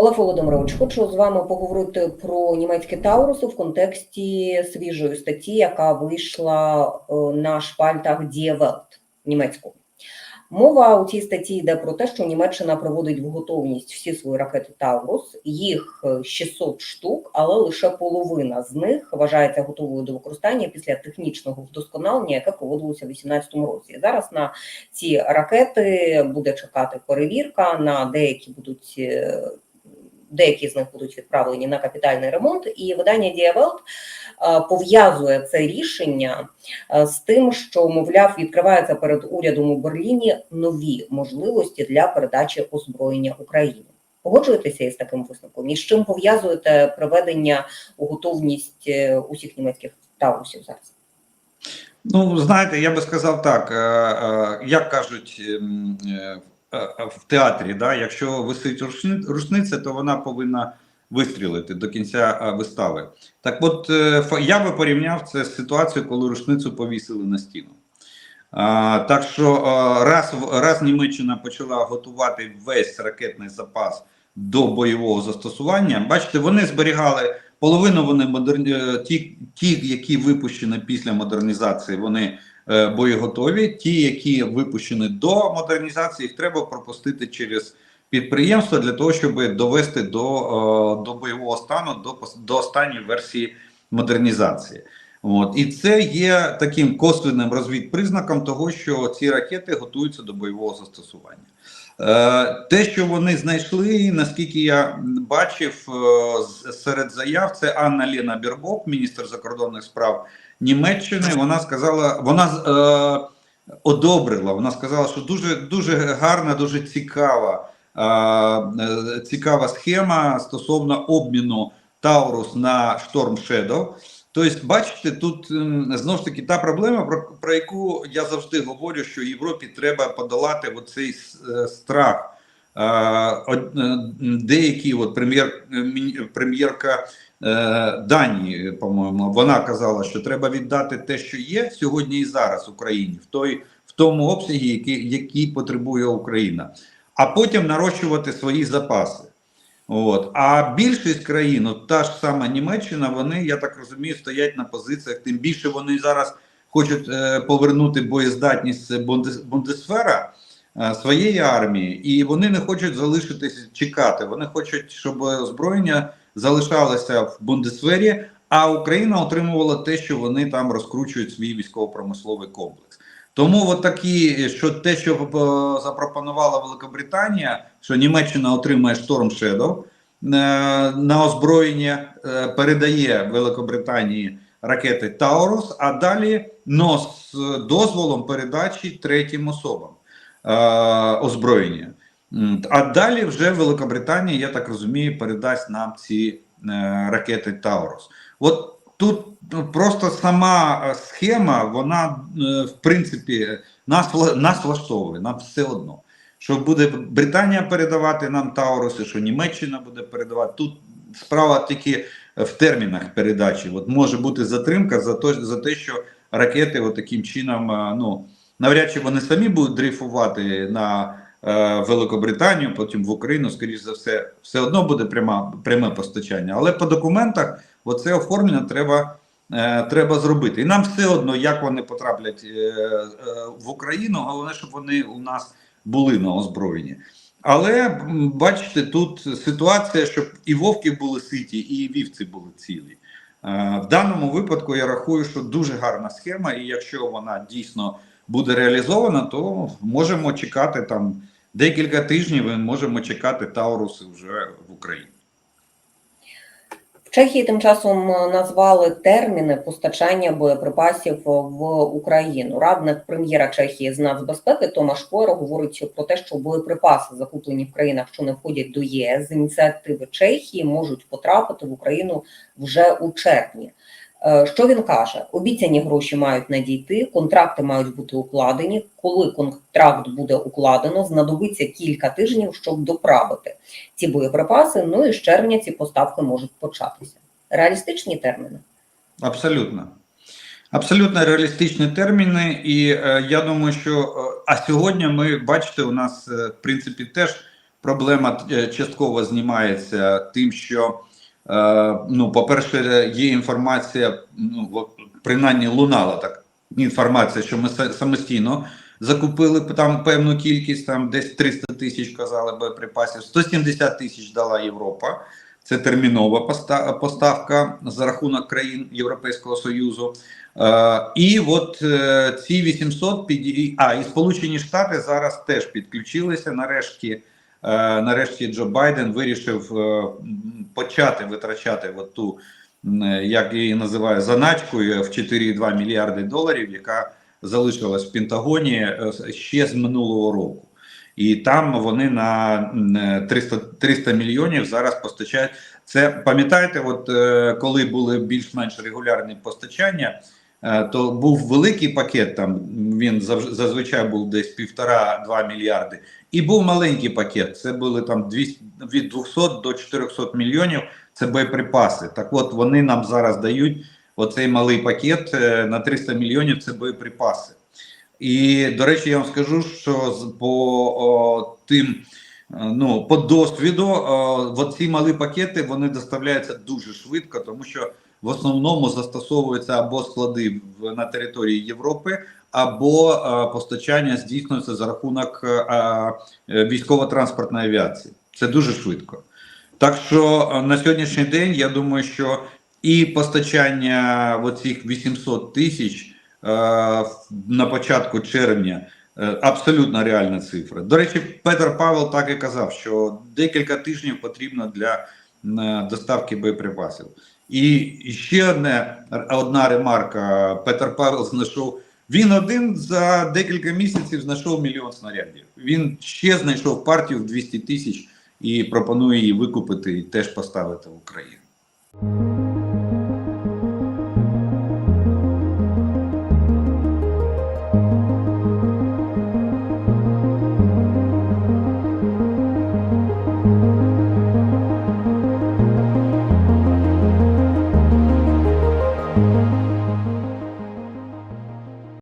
Олег Володимирович, хочу з вами поговорити про німецькі тауруси в контексті свіжої статті, яка вийшла е, на шпальтах Die Welt німецькою. Мова у цій статті йде про те, що Німеччина приводить в готовність всі свої ракети Таурус. Їх е, 600 штук, але лише половина з них вважається готовою до використання після технічного вдосконалення, яке проводилося у 2018 році. Зараз на ці ракети буде чекати перевірка. На деякі будуть е, деякі з них будуть відправлені на капітальний ремонт. І видання Welt е, пов'язує це рішення е, з тим, що мовляв відкриваються перед урядом у Берліні нові можливості для передачі озброєння Україні. Погоджуєтеся із таким висновком? І з чим пов'язуєте приведення у готовність е, усіх німецьких таурусів зараз? Ну, знаєте, я би сказав так, як кажуть ем, в театрі, да, якщо висить рушниця, то вона повинна вистрілити до кінця е, вистави. Так от, е, я би порівняв це з ситуацією, коли рушницю повісили на стіну. Так що е, раз, раз Німеччина почала готувати весь ракетний запас до бойового застосування, бачите, вони зберігали половину вони модерні, е, ті, ті, які випущені після модернізації, вони е, боєготові. Ті, які випущені до модернізації, їх треба пропустити через підприємство для того, щоб довести до, е, до бойового стану, до, до останньої версії модернізації. От і це є таким косвенним розвідпризнаком того, що ці ракети готуються до бойового застосування. Е, Те, що вони знайшли, наскільки я бачив е, серед заяв, це Анна Лена Бірбок, міністр закордонних справ Німеччини. Вона сказала, вона е, одобрила. Вона сказала, що дуже дуже гарна, дуже цікава, е, е, цікава схема стосовно обміну Таурус на Шторм Shadow. Тобто, бачите, тут м, знову ж таки та проблема, про, про яку я завжди говорю, що Європі треба подолати оцей е, страх. Е, Деякі, от прем'єр, е, прем'єрка Данії, по-моєму, вона казала, що треба віддати те, що є сьогодні і зараз Україні, в той в тому обсягі, який, який потребує Україна, а потім нарощувати свої запаси. От. А більшість країн, от та ж сама Німеччина, вони, я так розумію, стоять на позиціях. Тим більше вони зараз хочуть е, повернути боєздатність Бунdes- Бундесфера е, своєї армії, і вони не хочуть залишитись чекати. Вони хочуть, щоб озброєння залишалося в Бундесфері, а Україна отримувала те, що вони там розкручують свій військово-промисловий комплекс. Тому от такі, що те, що е, запропонувала Великобританія, що Німеччина отримає Storm Shadow е, на озброєння, е, передає Великобританії ракети Таурус, а далі но з дозволом передачі третім особам озброєння. А далі вже Великобританія, я так розумію, передасть нам ці ракети Таурус. От тут просто сама е, схема, вона е, в принципі нас, нас влаштовує, нам все одно. Що буде Британія передавати нам Тауруси, що Німеччина буде передавати. Тут справа тільки в термінах передачі. От може бути затримка за те, за те що ракети от таким чином, е, ну навряд чи вони самі будуть дрейфувати на е, Великобританію, потім в Україну, скоріш за все, все одно буде пряма, пряме постачання. Але по документах оце оформлення треба, е, треба зробити. І нам все одно, як вони потраплять е, е, в Україну, головне, щоб вони у нас були на озброєнні. Але бачите, тут ситуація, щоб і вовки були ситі, і вівці були цілі. В даному випадку я рахую, що дуже гарна схема, і якщо вона дійсно буде реалізована, то можемо чекати там декілька тижнів. і можемо чекати Тауруси вже в Україні. Чехії тим часом е, назвали терміни постачання боєприпасів в Україну. Радник прем'єра Чехії з нацбезпеки Томаш Коро говорить про те, що боєприпаси, закуплені в країнах, що не входять до ЄС, з ініціативи Чехії можуть потрапити в Україну вже у червні. Е, Що він каже? Обіцяні гроші мають надійти, контракти мають бути укладені. Коли контракт буде укладено, знадобиться кілька тижнів, щоб доправити ці боєприпаси. Ну і з червня ці поставки можуть початися. Реалістичні терміни. Абсолютно. Абсолютно реалістичні терміни, і е, я думаю, що е, а сьогодні ми бачите, у нас е, в принципі теж проблема частково знімається тим, що, ну, по-перше, є інформація, ну, принаймні лунала так інформація, що ми самостійно закупили там певну кількість, там десь 300 тисяч казали боєприпасів, 170 тисяч дала Європа. Це термінова поставка за рахунок країн Європейського Союзу. Е, і от е, ці 800 під... а і Сполучені Штати зараз теж підключилися. Нарешті, е, нарешті Джо Байден вирішив е, почати витрачати от ту, е, як її називаю, заначкою в 4,2 мільярди доларів, яка залишилась в Пентагоні е, ще з минулого року. І там вони на м, е, 300, 300 мільйонів зараз постачають. Це пам'ятаєте, от е, коли були більш-менш регулярні постачання, е, то був великий пакет. Там він зазвичай був десь півтора-два мільярди, і був маленький пакет. Це були там 200, від 200 до 400 мільйонів. Це боєприпаси. Так, от вони нам зараз дають оцей малий пакет е, на 300 мільйонів. Це боєприпаси. І до речі, я вам скажу, що по о, тим. е, Ну, по досвіду, о, ці малі пакети вони доставляються дуже швидко, тому що в основному застосовуються або склади в, на території Європи, або е, постачання здійснюється за рахунок е, військово-транспортної авіації. Це дуже швидко. Так що е, на сьогоднішній день я думаю, що і постачання оцих 800 тисяч на початку червня. Абсолютно реальна цифра. До речі, Петр Павел так і казав, що декілька тижнів потрібно для доставки боєприпасів. І ще одне, одна ремарка: Петр Павел знайшов. Він один за декілька місяців знайшов мільйон снарядів. Він ще знайшов партію в 200 тисяч і пропонує її викупити і теж поставити в Україну.